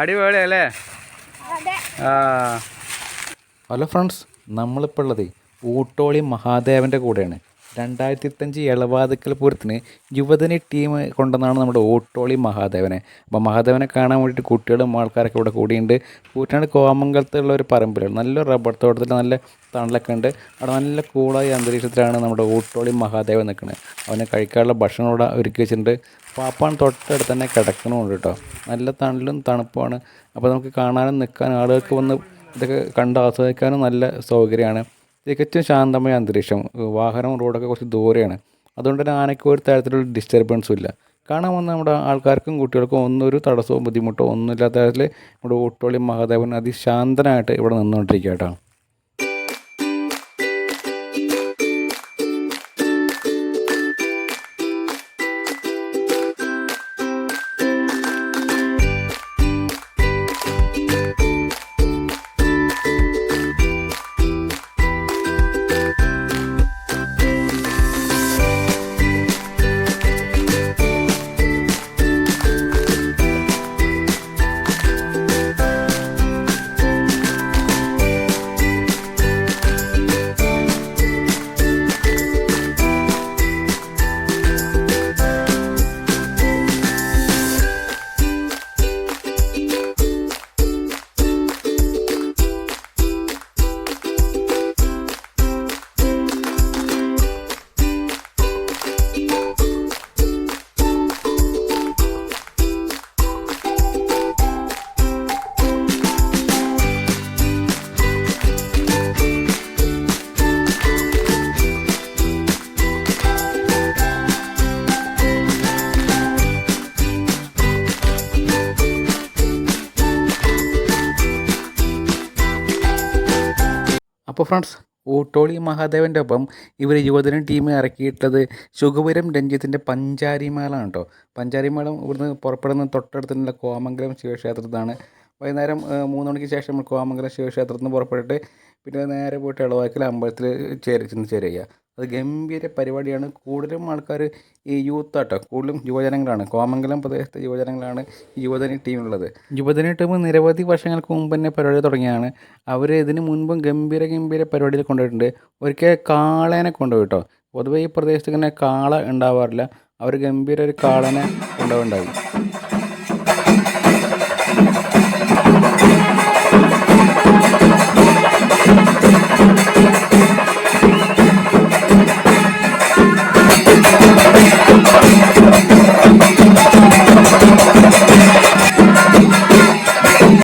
അടിപൊളിയല്ലേ? അല്ലേ hello friends നമ്മളിപ്പോൾ ഉള്ളത് ഊട്ടോളി മഹാദേവന്റെ കൂടെയാണ്. രണ്ടായിരത്തി ഇരുപത്തഞ്ച് എളവാതുക്കൽ പൂരത്തിന് യുവതിനി ടീം കൊണ്ടുവന്നാണ് നമ്മുടെ ഓട്ടോളി മഹാദേവനെ. അപ്പോൾ മഹാദേവനെ കാണാൻ വേണ്ടിയിട്ട് കുട്ടികളും ആൾക്കാരൊക്കെ ഇവിടെ കൂടിയുണ്ട്. കൂറ്റാണ് കോമംഗലത്തുള്ള ഒരു പറമ്പിലാണ് നല്ല റബ്ബർ തോട്ടത്തിൽ നല്ല തണലൊക്കെ ഉണ്ട്. അവിടെ നല്ല കൂളായ അന്തരീക്ഷത്തിലാണ് നമ്മുടെ ഓട്ടോളി മഹാദേവൻ നിൽക്കുന്നത് അവനെ കഴിക്കാനുള്ള ഭക്ഷണം ഇവിടെ ഒരുക്കി വെച്ചിട്ടുണ്ട്. പാപ്പാൻ തൊട്ടടുത്ത് തന്നെ കിടക്കണമുണ്ട് കേട്ടോ. നല്ല തണലും തണുപ്പുമാണ്. അപ്പോൾ നമുക്ക് കാണാനും നിൽക്കാനും ആളുകൾക്ക് വന്ന് ഇതൊക്കെ കണ്ട് ആസ്വദിക്കാനും നല്ല സൗകര്യമാണ്. തികച്ചും ശാന്തമായ അന്തരീക്ഷം. വാഹനവും റോഡൊക്കെ കുറച്ച് ദൂരെയാണ്. അതുകൊണ്ട് തന്നെ ആനയ്ക്ക് ഒരു തരത്തിലുള്ള ഡിസ്റ്റർബൻസും ഇല്ല. കാണാൻ വന്ന നമ്മുടെ ആൾക്കാർക്കും കുട്ടികൾക്കും ഒന്നും ഒരു തടസ്സവും ബുദ്ധിമുട്ടോ ഒന്നുമില്ലാത്ത തരത്തിൽ നമ്മുടെ ഊട്ടോളി മഹാദേവൻ അതിശാന്തനായിട്ട് ഇവിടെ നിന്നുകൊണ്ടിരിക്കുക കേട്ടോ. അപ്പോൾ ഫ്രണ്ട്സ് ഊട്ടോളി മഹാദേവന്റെ ഒപ്പം ഇവർ യുവജന ടീം ഇറക്കിയിട്ടത് ശുഖപുരം രഞ്ജിത്തിന്റെ പഞ്ചാരിമേളാണ് കേട്ടോ. പഞ്ചാരിമേളം ഇവിടുന്ന് പുറപ്പെടുന്ന തൊട്ടടുത്തുള്ള കോമംഗലം ശിവക്ഷേത്രത്തിൽ നിന്നാണ് വൈകുന്നേരം മൂന്ന് മണിക്ക് ശേഷം നമ്മൾ കോമംഗലം ശിവക്ഷേത്രത്തിൽ നിന്ന് പുറപ്പെട്ടിട്ട് പിന്നെ നേരെ പോയിട്ട് ഇളവാക്കിൽ അമ്പലത്തിൽ ചേരി ചെന്ന് ചേരുക അത് ഗംഭീര പരിപാടിയാണ്. കൂടുതലും ആൾക്കാർ ഈ യൂത്ത് ആട്ടോ കൂടുതലും യുവജനങ്ങളാണ്. കോമംഗലം പ്രദേശത്തെ യുവജനങ്ങളാണ് യുവജന ടീമുള്ളത് യുവജന ടീം നിരവധി വർഷങ്ങൾക്ക് മുമ്പ് തന്നെ പരിപാടി തുടങ്ങിയാണ് അവർ ഇതിന് മുൻപും ഗംഭീര ഗംഭീര പരിപാടിയിൽ കൊണ്ടുപോയിട്ടുണ്ട്. ഒരിക്കൽ കാളേനെ കൊണ്ടുപോയി കേട്ടോ പൊതുവേ ഈ പ്രദേശത്ത് ഇങ്ങനെ കാള ഉണ്ടാവാറില്ല. അവർ ഗംഭീര ഒരു കാളനെ കൊണ്ടുപോയിട്ടുണ്ടായി